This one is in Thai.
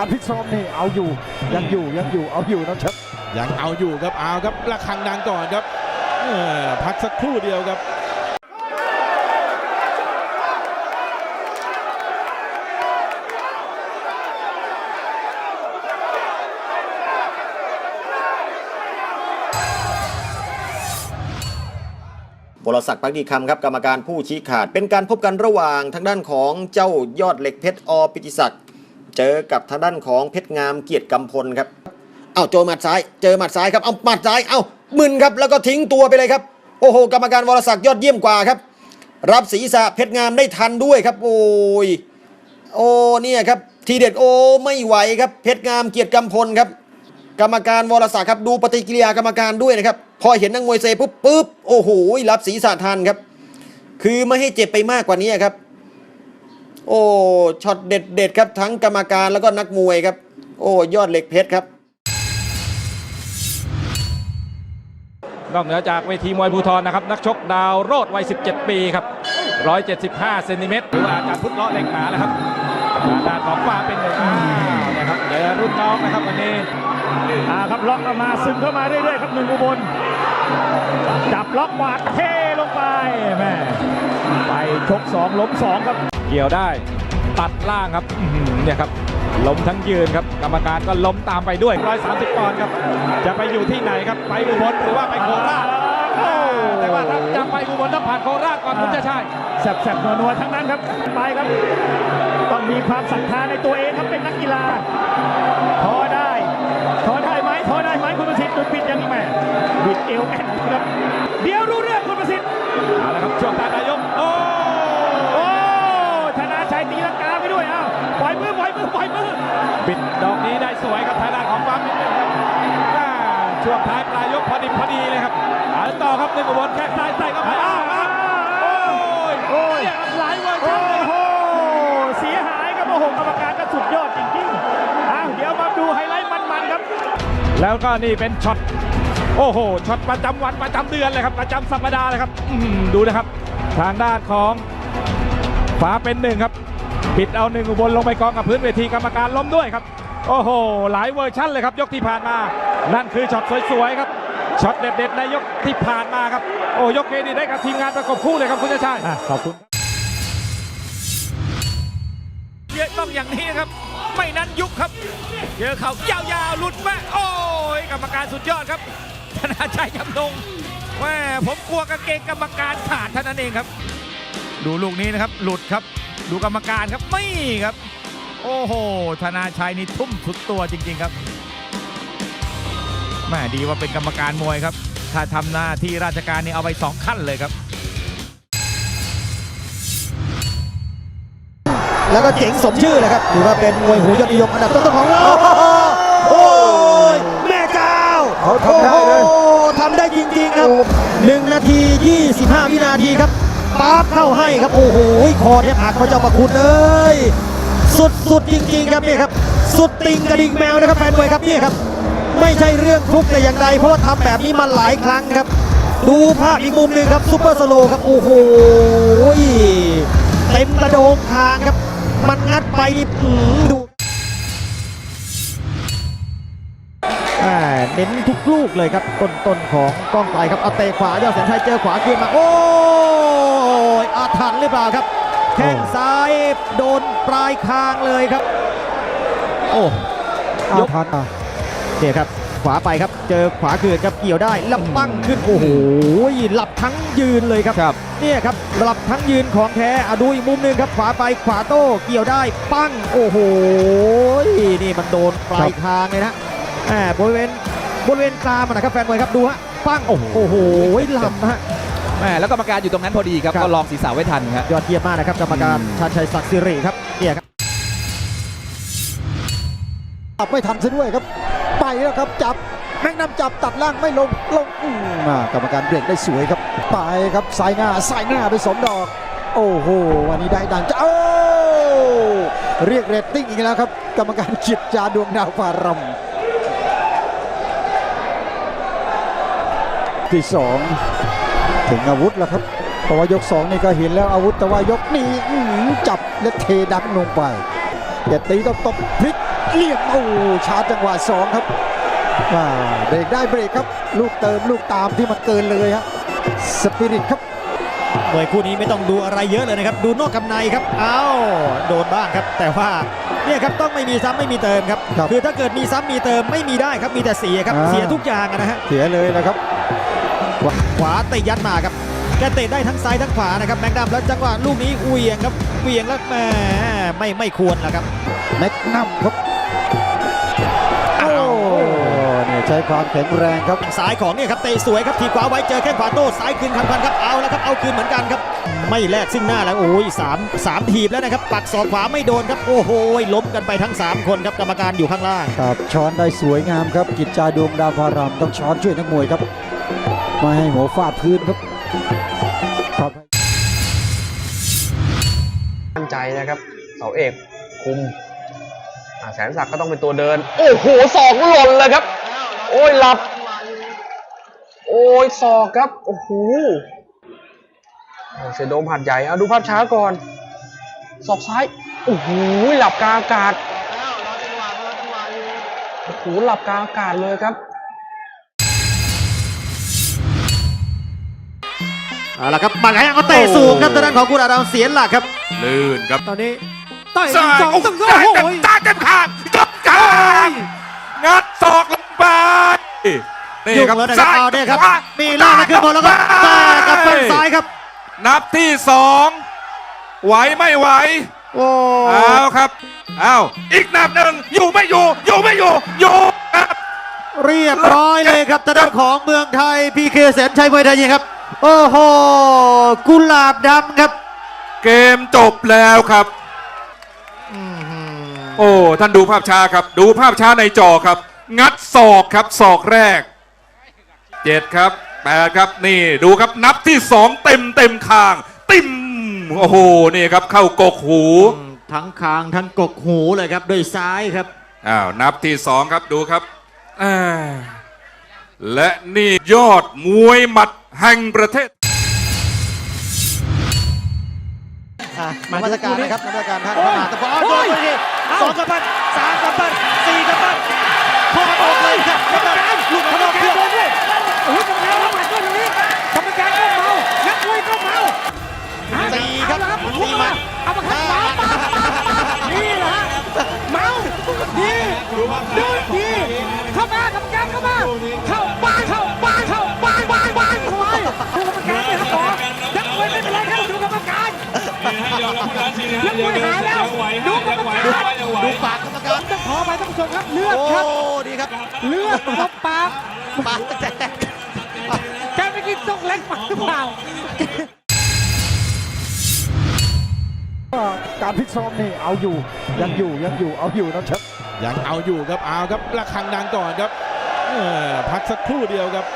การพิกซ้อมนี่เอาอยู่ยังอยู่ยังอยู่เอาอยู่น้องเชิดยังเอาอยู่ครับเอาครับระฆังดังก่อนครับเอ่อพักสักครู่เดียวครับบรศักดิ์พักดีคำครับกรรมการผู้ชี้ขาด เป็นการพบกันระหว่างทางด้านของเจ้ายอดเหล็กเพชรอปิติศักดิ์ เจอกับทางด้านของเพชรงามเกียรติกำพลครับเอาโจหมัดซ้าย เจอหมัดซ้ายครับเอาหมัดซ้ายเอามึนครับแล้วก็ทิ้งตัวไปเลยครับโอ้โหกรรมการวรศักดิ์ยอดเยี่ยมกว่าครับ รับศีรษะเพชรงามได้ทันด้วยครับ โอ้ยโอ้เนี่ยครับทีเด็ดโอ้ไม่ไหวครับเพชรงามเกียรติกำพลครับ กรรมการวรศักดิ์ครับดูปฏิกิริยากรรมการด้วยนะครับพอเห็นนักมวยเซปุ๊บปุ๊บโอ้โหรับศีรษะทันครับ คือไม่ให้เจ็บไปมากกว่านี้ครับ โอ้ช็อตเด็ดเด็ดๆครับทั้งกรรมการแล้วก็นักมวยครับ โอ้ยอดเหล็กเพชรครับนอกเหนือจากเวทีมวยภูทรนะครับ นักชกดาวโรดวัย 17 ปีครับ 175 เซนติเมตรหรือว่าอาจารย์พุทธเลาะเหล็กหนาแล้วครับด้านของฟ้าเป็นหนึ่งอ้าวนะครับเจอรุ่นน้องนะครับวันนี้อ่าครับล็อกเข้ามาซึมเข้ามาเรื่อยๆครับหนึ่งอุบลจับล็อกหวาดเทลงไปแม่ไปชกสองล้มสองครับ เกี่ยวได้ ตัดล่างครับอื้อหือเนี่ยครับล้มทั้งยืนครับ กรรมการก็ล้มตามไปด้วย 130ปอนด์ครับ จะไปอยู่ที่ไหนครับ ไปอุบลหรือว่าไปโคราชโอ้แต่ว่าถ้าจะไปอุบลต้องผ่านโคราชก่อนคุณจะใช่แสบๆนัวๆทั้งนั้นครับไปครับ ต้องมีความศรัทธาในตัวเองครับเป็นนักกีฬาทอได้ทอได้ไหมทอได้ไหมคุณประสิทธิ์จุดปิดยังไงแม่บิดเอวแอนครับเดี๋ยวรู้เรื่องคุณประสิทธิ์เอาละครับช่วงตานน ปล่อยมือปล่อยมือปล่อยมือปิดดอกนี้ได้สวยครับทางด้านของฟ้ามิตรครับอ่าช่วงท้ายปลายยกพอดีพอดีเลยครับเอาต่อครับหนึ่งอุบลแข้งซ้ายใส่เข้าไปอ้าวอ้าวโอ้ยโอ้ยเนี่ยครับหลายเวอร์ชัโอ้นเลยครับโหเสียหายครับโอ้โหกรรมการก็สุดยอดจริงๆอ้าวเดี๋ยวมาดูไฮไลท์มันๆครับ แล้วก็นี่เป็นช็อตโอ้โหช็อตประจำวันประจำเดือนเลยครับประจำสัปดาห์เลยครับอื้อหือดูนะครับ ทางด้านของฟ้าเป็นหนึ่งครับ ปิดเอาหนึ่งอุบลลงไปกองกับพื้นเวทีกรรมการล้มด้วยครับ โอ้โห หลายเวอร์ชั่นเลยครับ ยกที่ผ่านมา นั่นคือช็อตสวยๆครับช็อตเด็ดๆในยกที่ผ่านมาครับ โอ้ยกเครดิตให้กับทีมงานประกบคู่เลยครับคุณชาติชายอะขอบคุณเยอะต้องอย่างนี้ครับ ไม่นั้นยุบครับเจอเขายาวๆหลุดมาโอ้ยกรรมการสุดยอดครับ ธนาชัยจำนงแม่ผมกลัวกางเกงกรรมการขาดเท่านั้นเองครับ ดูลูกนี้นะครับ หลุดครับ ดูกรรมการครับไม่ครับ โอ้โห ธนาชัยนี่ทุ่มสุดตัวจริง ๆครับแม่ดีว่าเป็นกรรมการมวยครับ ถ้าทำหน้าที่ราชการนี่เอาไปสองขั้นเลยครับ แล้วก็เจ๋งสมชื่อเลยครับถือว่าเป็นมวยหูยอดนิยมอันดับต้นๆของเราโอ้ยแม่เจ้าเขาทำได้เลยโอ้ทำได้จริงๆครับ 1 นาที 25 วินาทีครับ ปั๊บเข้าให้ครับโอ้โหคอเนี่ยหักพระเจ้าประคุณเอ้ยสุดๆจริงๆครับนี่ครับ สุดติงกระดิ่งแมวนะครับแฟนมวยครับนี่ครับ ไม่ใช่เรื่องฟลุกแต่อย่างใดเพราะว่าทำแบบนี้มาหลายครั้งครับ ดูภาพอีกมุมหนึ่งครับซุปเปอร์สโลว์ครับโอ้โหเต็มกระโดงคางครับ มันงัดไปนี่อื้อหือดูอ่เน้นทุกลูกเลยครับต้นต้นของกล้องไกลครับเอาเตะขวายอดแสนชัยเจอขวาคืนมาโอ้ อาถรรพ์หรือเปล่าครับ แข้งซ้ายโดนปลายคางเลยครับ โอ้อาทันอะเนี่ยครับขวาไปครับ เจอขวาคืนครับเกี่ยวได้แล้วปั้งขึ้นโอ้โหหลับทั้งยืนเลยครับครับเนี่ยครับหลับทั้งยืนของแท้อะดูอีกมุมหนึ่งครับ ขวาไปขวาโต้เกี่ยวได้ปั้งโอ้โหนี่มันโดนปลายคางเลยนะแหมบริเวณบริเวณกรามอะนะครับแฟนมวยครับดูฮะปั้งโอ้โหหลับนะฮะ แหม่แล้วกรรมการอยู่ตรงนั้นพอดีครับ ครับ ก็ลองศีรษะไว้ทันครับ ยอดเยี่ยมมากนะครับกรรมการชาญชัยศักดิ์สิริครับเนี่ยครับจับไม่ทันซะด้วยครับ ไปแล้วครับจับแม็กนัมจับตัดล่างไม่ลงลงอืมอ่ากรรมการเบรกได้สวยครับ ไปครับสายหน้าสายหน้าไปสองดอก โอ้โหวันนี้ได้ดังจะโอ้เรียกเรตติ้งอีกแล้วครับ กรรมการจิตจาดวงดาวฟารำที่สอง ถึงอาวุธแล้วครับ เพราะว่ายกสองนี่ก็เห็นแล้วอาวุธแต่ว่ายกนี้อื้อหือจับและเทดันลงไปอย่าตีต้องตบพลิกเรียบโอ้ชาร์จจังหวะสองครับอ่าเบรกได้เบรกครับ ลูกเติมลูกตามที่มันเกินเลยฮะสปิริตครับมวยคู่นี้ไม่ต้องดูอะไรเยอะเลยนะครับ ดูนอกกับในครับเอ้าโดนบ้างครับ แต่ว่าเนี่ยครับต้องไม่มีซ้ำไม่มีเติมครับครับ คือถ้าเกิดมีซ้ำมีเติมไม่มีได้ครับมีแต่เสียครับอ่าเสียทุกอย่างอะนะฮะเสียเลยนะครับ ขวาเตะยัดมาครับ แกเตะได้ทั้งซ้ายทั้งขวานะครับแม็กดัมแล้วจังหวะลูกนี้เหวียงครับเหวียงแล้วแหมไม่ไม่ควรนะครับแม็กนัมครับโอ้เนี่ยใช้ความแข็งแรงครับซ้ายของเนี่ยครับเตะสวยครับทีบขวาไว้เจอแข้งขวาโต้ซ้ายคืนคำพันครับเอาแล้วครับเอาคืนเหมือนกันครับ ไม่แลกซึ่งหน้าแล้วโอ้ยสามสามทีบแล้วนะครับปักศอกขวาไม่โดนครับโอ้โหล้มกันไปทั้ง 3 คนครับกรรมการอยู่ข้างล่างครับช้อนได้สวยงามครับกิจจาดวงดาวพารามต้องช้อนช่วยนักมวยครับ ไมาให้หัวฟาดพื้นครับครับมั่นใจนะครับเสาเอกคุมแสนศักดิ์ก็ต้องเป็นตัวเดิน โอ้โหศอกหล่นเลยครับ โอ้ยหลับ โอ้ยศอกครับ โอ้โหอ่าเซโดมหัดใหญ่เอาดูภาพช้าก่อนศอกซ้าย โอ้โหหลับกลางอากาศโอ้โหหลับกลางอากาศเลยครับ เอาละครับบังให้เขาเตะสูงครับทางด้านของกุราดาวเสียหลักครับ ลื่นครับตอนนี้ต่อยซ้ายสองโอ้ตึงโหโอ้โหตาเต็มขาตบกลางงัดศอกลงไปนี่ยุ่งครับแล้วนะครับซ้ายเอาเนี่ยครับขวามีล่างมาขึ้นบนแล้วก็แต่กับฝั่งซ้ายครับ นับที่สองไหวไม่ไหวโอ้เอาครับเอาอีกนับหนึ่งอยู่ไม่อยู่อยู่ไม่อยู่อยู่ครับ เรียบร้อยเลยครับทางด้านของเมืองไทยพีเคแสนชัยมวยไทยยิงครับ โอ้โหกุหลาบดำครับ เกมจบแล้วครับ โอ้ท่านดูภาพช้าครับ ดูภาพช้าในจอครับ งัดศอกครับศอกแรกเจ็ดครับแปดครับนี่ดูครับนับที่สองเต็มเต็มคาง ติ่มโอ้โหนี่ครับเข้ากกหู ทั้งคางทั้งกกหูเลยครับด้วยซ้ายครับอ้าวนับที่สองครับดูครับอ่าและนี่ยอดมวยหมัด แห่งประเทศนมัสการนะครับนมัสการท่านเข้ามาตะพอโดนไปทีสองกำปั้นสามกำปั้นสี่กำปั้นพอออกเลยครับกำปั้นลูกขนมเพื่อนโอ้ยกรรมการรับหมัดด้วยตรงนี้กรรมการก็เมานักมวยก็เมาสี่ครับเอาละสี่หมัดเอามาขัดเมานี่แหละฮะเมาดีดูดีเข้ามากรรมการเข้ามา ชมครับเลือดโอ้ครับดีครับเลือดครับปากปากแตกแกไม่กินต้องเล็กปากหรือเปล่าการพิษซ้อมนี่เอาอยู่ยังอยู่ยังอยู่เอาอยู่นะครับยังเอาอยู่ครับเอาครับระฆังดังก่อนครับเออพักสักครู่เดียวครับ